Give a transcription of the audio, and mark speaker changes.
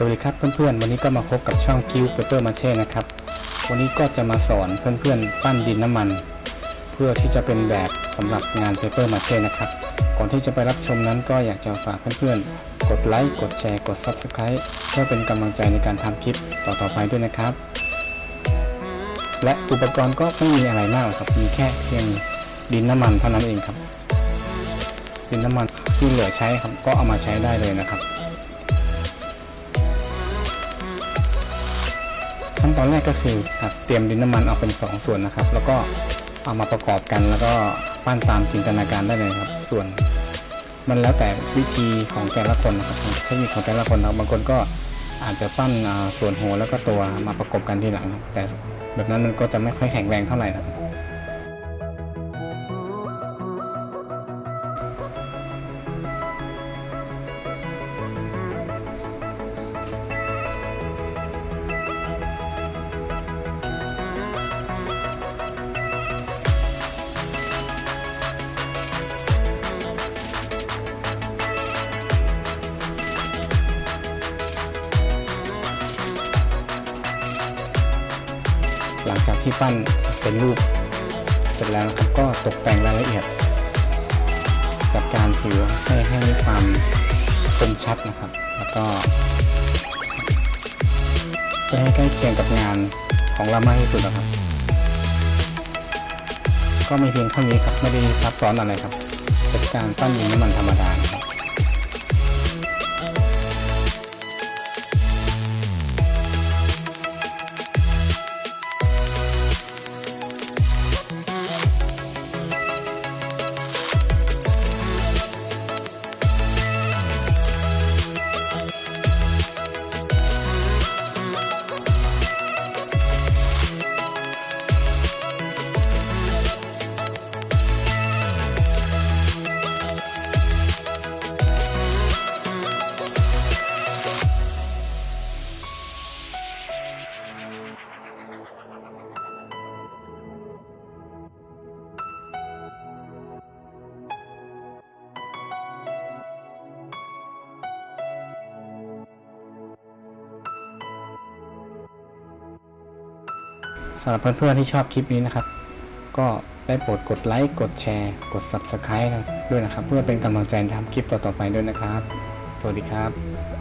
Speaker 1: สวัสดีครับเพื่อนๆ วันนี้ก็มาพบกับช่องคิวเปเปอร์มาเช่นะครับ วันนี้ก็จะมาสอนเพื่อนๆ ปั้นดินน้ำมัน เพื่อที่จะเป็นแบบสำหรับงานเปเปอร์มาเช่นะครับ ก่อนที่จะไปรับชมนั้นก็อยากจะฝากเพื่อนๆ กดไลค์ กดแชร์ กด Subscribe เพื่อเป็นกำลังใจในการทำคลิปต่อๆไปด้วยนะครับ และอุปกรณ์ก็ไม่มีอะไรมากกครับ มีแค่เพียงดินน้ำมันเท่านั้นเองครับ ดินน้ำมันที่เหลือใช้ครับก็เอามาใช้ได้เลยนะครับ ขั้นตอนแรกก็คือเตรียมดินน้ำมันออกเป็น 2 ส่วนนะครับ แล้วก็เอามาประกอบกันแล้วก็ปั้นตามจินตนาการได้เลยครับ ส่วนมันแล้วแต่วิธีของแต่ละคนนะครับเทคนิคของแต่ละคนนะบางคนก็อาจจะปั้นส่วนหัวแล้วก็ตัวมาประกบกันทีหลัง แต่แบบนั้นมันก็จะไม่ค่อยแข็งแรงเท่าไหร่นะ หลังจากที่ปั้นเป็นรูปเสร็จแล้วนะครับก็ตกแต่งรายละเอียด จัดการผิวให้ให้มีความคมชัดนะครับ แล้วก็เพื่อให้ใกล้เคียงกับงานของเรามากที่สุดนะครับ ก็ไม่เพียงเท่านี้ครับไม่ได้ซับซ้อนอะไรครับเป็นการปั้นดินน้ำมันธรรมดา สำหรับเพื่อนๆที่ชอบคลิปนี้นะครับ ก็ได้โปรดกดไลค์กดแชร์ กด Subscribe ด้วยนะครับ เพื่อเป็นกำลังใจทำคลิปต่อๆไปด้วยนะครับ สวัสดีครับ